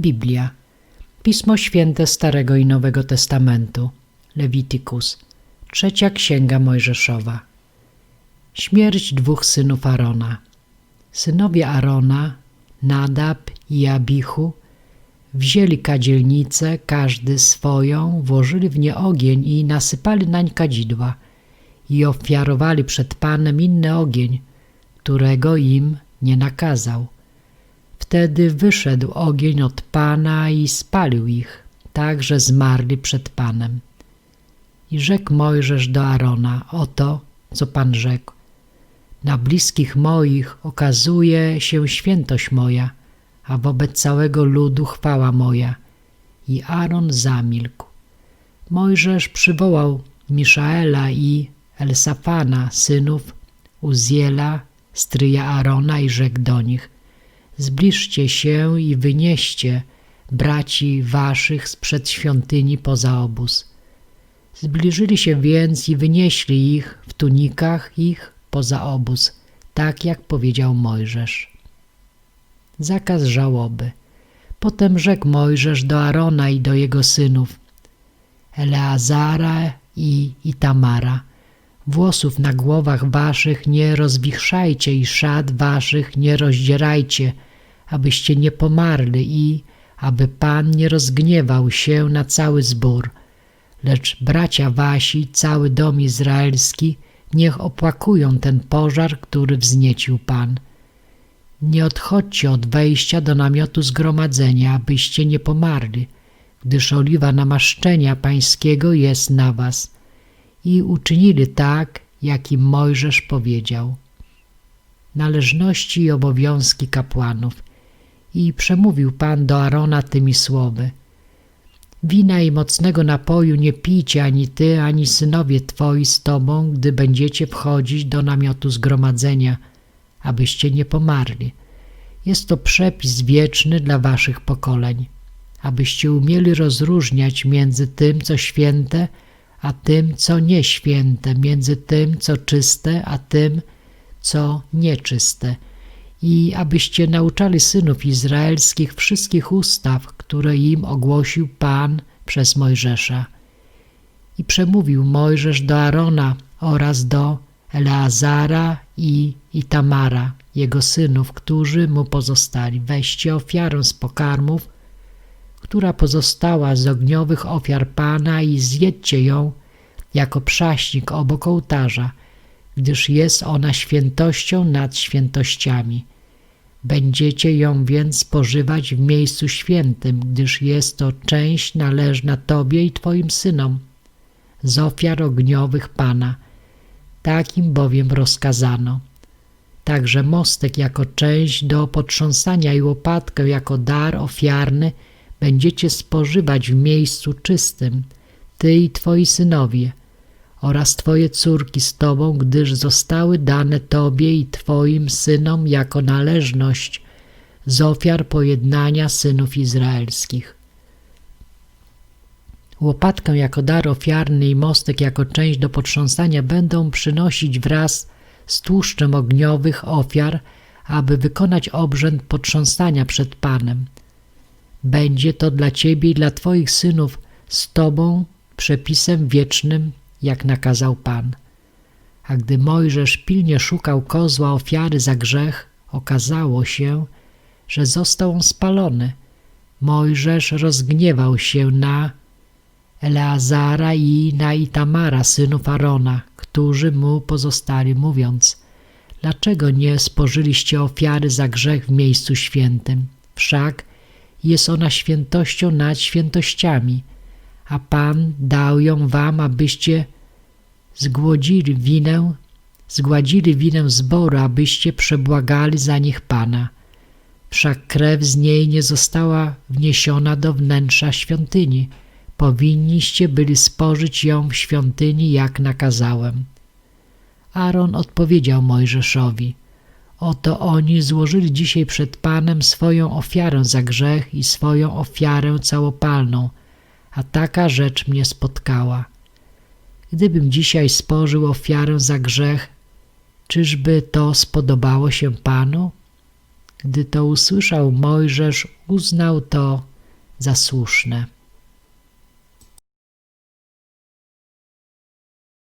Biblia. Pismo Święte Starego i Nowego Testamentu. Lewitykus. Trzecia Księga Mojżeszowa. Śmierć dwóch synów Arona. Synowie Arona, Nadab i Abichu, wzięli kadzielnicę, każdy swoją, włożyli w nie ogień i nasypali nań kadzidła i ofiarowali przed Panem inny ogień, którego im nie nakazał. Wtedy wyszedł ogień od Pana i spalił ich, tak że zmarli przed Panem. I rzekł Mojżesz do Arona, oto, co Pan rzekł. Na bliskich moich okazuje się świętość moja, a wobec całego ludu chwała moja. I Aaron zamilkł. Mojżesz przywołał Miszaela i Elsafana, synów Uziela, stryja Arona i rzekł do nich Zbliżcie się i wynieście braci waszych sprzed świątyni poza obóz. Zbliżyli się więc i wynieśli ich w tunikach ich poza obóz, tak jak powiedział Mojżesz. Zakaz żałoby. Potem rzekł Mojżesz do Arona i do jego synów, Eleazara i Itamara, włosów na głowach waszych nie rozwichrzajcie i szat waszych nie rozdzierajcie, abyście nie pomarli i aby Pan nie rozgniewał się na cały zbór. Lecz bracia wasi, cały dom izraelski, niech opłakują ten pożar, który wzniecił Pan. Nie odchodźcie od wejścia do namiotu zgromadzenia, abyście nie pomarli, gdyż oliwa namaszczenia pańskiego jest na was. I uczynili tak, jak im Mojżesz powiedział. Należności i obowiązki kapłanów – i przemówił Pan do Arona tymi słowy. Wina i mocnego napoju nie pijcie ani ty, ani synowie twoi z tobą, gdy będziecie wchodzić do namiotu zgromadzenia, abyście nie pomarli. Jest to przepis wieczny dla waszych pokoleń, abyście umieli rozróżniać między tym, co święte, a tym, co nieświęte, między tym, co czyste, a tym, co nieczyste – i abyście nauczali synów izraelskich wszystkich ustaw, które im ogłosił Pan przez Mojżesza. I przemówił Mojżesz do Arona oraz do Eleazara i Itamara, jego synów, którzy mu pozostali. Weźcie ofiarę z pokarmów, która pozostała z ogniowych ofiar Pana i zjedźcie ją jako przaśnik obok ołtarza, gdyż jest ona świętością nad świętościami. Będziecie ją więc spożywać w miejscu świętym, gdyż jest to część należna Tobie i Twoim synom z ofiar ogniowych Pana. Takim bowiem rozkazano. Także mostek jako część do potrząsania i łopatkę jako dar ofiarny będziecie spożywać w miejscu czystym, Ty i Twoi synowie, oraz Twoje córki z Tobą, gdyż zostały dane Tobie i Twoim synom jako należność z ofiar pojednania synów izraelskich. Łopatkę jako dar ofiarny i mostek jako część do potrząsania będą przynosić wraz z tłuszczem ogniowych ofiar, aby wykonać obrzęd potrząsania przed Panem. Będzie to dla Ciebie i dla Twoich synów z Tobą przepisem wiecznym jak nakazał Pan. A gdy Mojżesz pilnie szukał kozła ofiary za grzech, okazało się, że został on spalony. Mojżesz rozgniewał się na Eleazara i na Itamara, synów Arona, którzy mu pozostali, mówiąc Dlaczego nie spożyliście ofiary za grzech w miejscu świętym? Wszak jest ona świętością nad świętościami – a Pan dał ją wam, abyście zgłodzili winę, zgładzili winę zboru, abyście przebłagali za nich Pana. Wszak krew z niej nie została wniesiona do wnętrza świątyni. Powinniście byli spożyć ją w świątyni, jak nakazałem. Aaron odpowiedział Mojżeszowi, Oto oni złożyli dzisiaj przed Panem swoją ofiarę za grzech i swoją ofiarę całopalną – a taka rzecz mnie spotkała. Gdybym dzisiaj spożył ofiarę za grzech, czyżby to spodobało się Panu? Gdy to usłyszał Mojżesz, uznał to za słuszne.